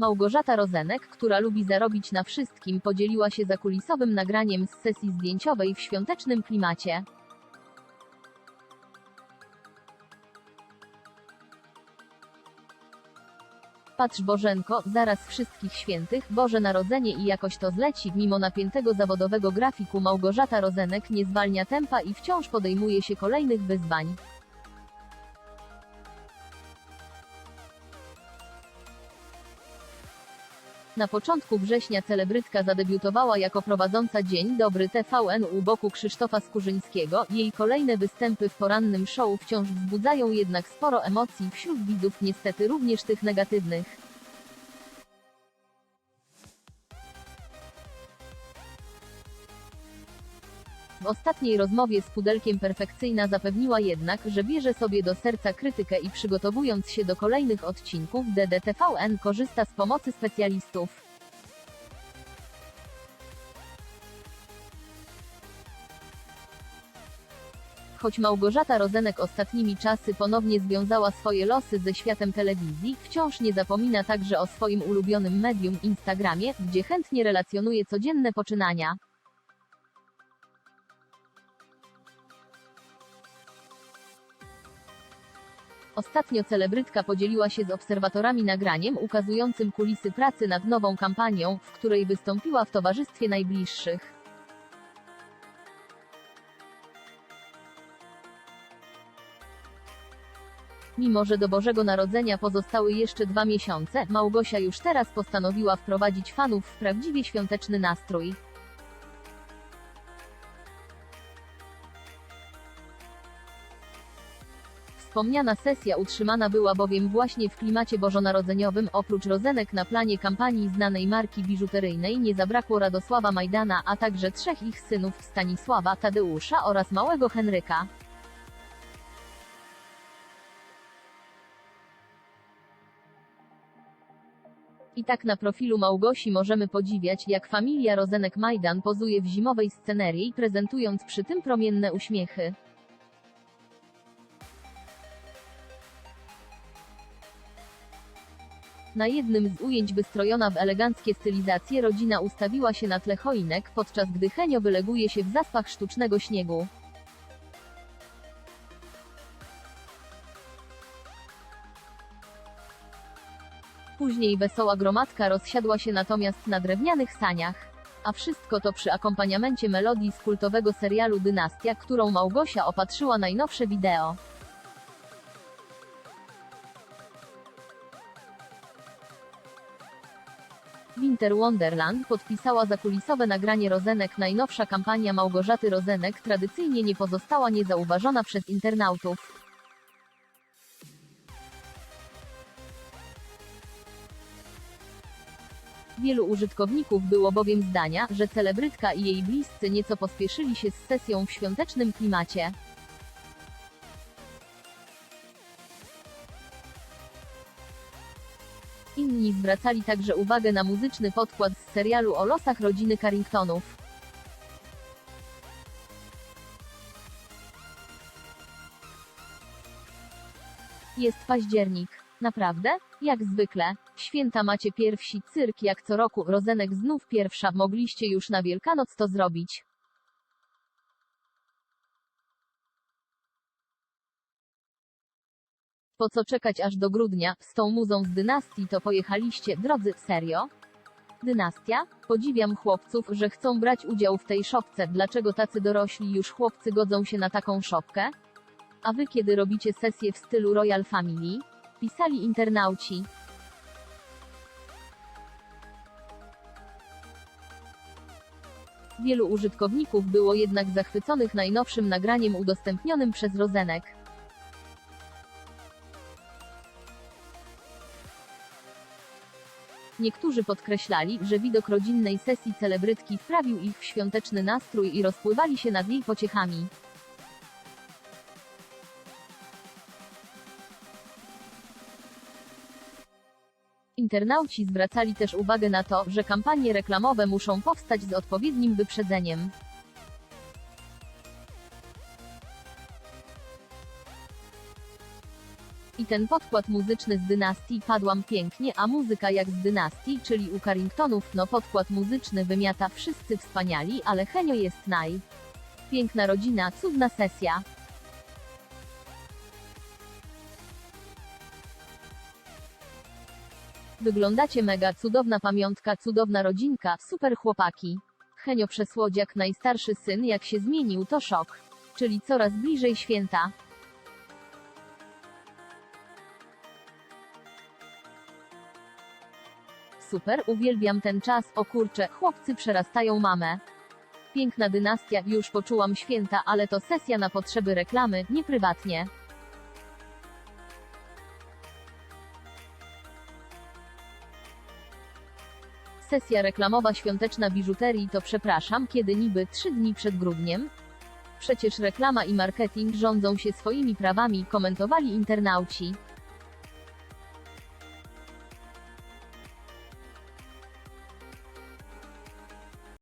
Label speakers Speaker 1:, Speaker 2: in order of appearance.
Speaker 1: Małgorzata Rozenek, która lubi zarobić na wszystkim, podzieliła się zakulisowym nagraniem z sesji zdjęciowej w świątecznym klimacie. Patrz Bożenko, zaraz wszystkich świętych, Boże Narodzenie i jakoś to zleci, mimo napiętego zawodowego grafiku Małgorzata Rozenek nie zwalnia tempa i wciąż podejmuje się kolejnych wyzwań. Na początku września celebrytka zadebiutowała jako prowadząca Dzień Dobry TVN u boku Krzysztofa Skurzyńskiego. Jej kolejne występy w porannym show wciąż wzbudzają jednak sporo emocji wśród widzów, niestety również tych negatywnych. W ostatniej rozmowie z Pudelkiem Perfekcyjna zapewniła jednak, że bierze sobie do serca krytykę i przygotowując się do kolejnych odcinków DDTVN korzysta z pomocy specjalistów. Choć Małgorzata Rozenek ostatnimi czasy ponownie związała swoje losy ze światem telewizji, wciąż nie zapomina także o swoim ulubionym medium Instagramie, gdzie chętnie relacjonuje codzienne poczynania. Ostatnio celebrytka podzieliła się z obserwatorami nagraniem ukazującym kulisy pracy nad nową kampanią, w której wystąpiła w towarzystwie najbliższych. Mimo, że do Bożego Narodzenia pozostały jeszcze dwa miesiące, Małgosia już teraz postanowiła wprowadzić fanów w prawdziwie świąteczny nastrój. Wspomniana sesja utrzymana była bowiem właśnie w klimacie bożonarodzeniowym. Oprócz rozenek na planie kampanii znanej marki biżuteryjnej nie zabrakło Radosława Majdana, a także trzech ich synów Stanisława, Tadeusza oraz małego Henryka. I tak na profilu Małgosi możemy podziwiać, jak familia Rozenek Majdan pozuje w zimowej scenerii, prezentując przy tym promienne uśmiechy. Na jednym z ujęć wystrojona w eleganckie stylizacje rodzina ustawiła się na tle choinek, podczas gdy Henio wyleguje się w zaspach sztucznego śniegu. Później wesoła gromadka rozsiadła się natomiast na drewnianych saniach. A wszystko to przy akompaniamencie melodii z kultowego serialu Dynastia, którą Małgosia opatrzyła najnowsze wideo. Winter Wonderland podpisała zakulisowe nagranie Rozenek. Najnowsza kampania Małgorzaty Rozenek tradycyjnie nie pozostała niezauważona przez internautów. Wielu użytkowników było bowiem zdania, że celebrytka i jej bliscy nieco pospieszyli się z sesją w świątecznym klimacie. Inni zwracali także uwagę na muzyczny podkład z serialu o losach rodziny Carringtonów. Jest październik. Naprawdę? Jak zwykle. Święta macie pierwsi, cyrk jak co roku, rozenek znów pierwsza, mogliście już na Wielkanoc to zrobić. Po co czekać aż do grudnia, z tą muzą z dynastii to pojechaliście, drodzy, serio? Dynastia? Podziwiam chłopców, że chcą brać udział w tej szopce, dlaczego tacy dorośli już chłopcy godzą się na taką szopkę? A wy kiedy robicie sesję w stylu Royal Family? Pisali internauci. Wielu użytkowników było jednak zachwyconych najnowszym nagraniem udostępnionym przez Rozenek. Niektórzy podkreślali, że widok rodzinnej sesji celebrytki wprawił ich w świąteczny nastrój i rozpływali się nad jej pociechami. Internauci zwracali też uwagę na to, że kampanie reklamowe muszą powstać z odpowiednim wyprzedzeniem. I ten podkład muzyczny z dynastii padłam pięknie, a muzyka jak z dynastii, czyli u Carringtonów, no podkład muzyczny wymiata wszyscy wspaniali, ale Henio jest naj. Piękna rodzina, cudna sesja. Wyglądacie mega, cudowna pamiątka, cudowna rodzinka, super chłopaki. Henio Przesłodziak, najstarszy syn, jak się zmienił, to szok. Czyli coraz bliżej święta. Super, uwielbiam ten czas, o kurcze, chłopcy przerastają mamę. Piękna dynastia, już poczułam święta, ale to sesja na potrzeby reklamy, nie prywatnie. Sesja reklamowa świąteczna biżuterii to przepraszam, kiedy niby 3 dni przed grudniem? Przecież reklama i marketing rządzą się swoimi prawami, komentowali internauci.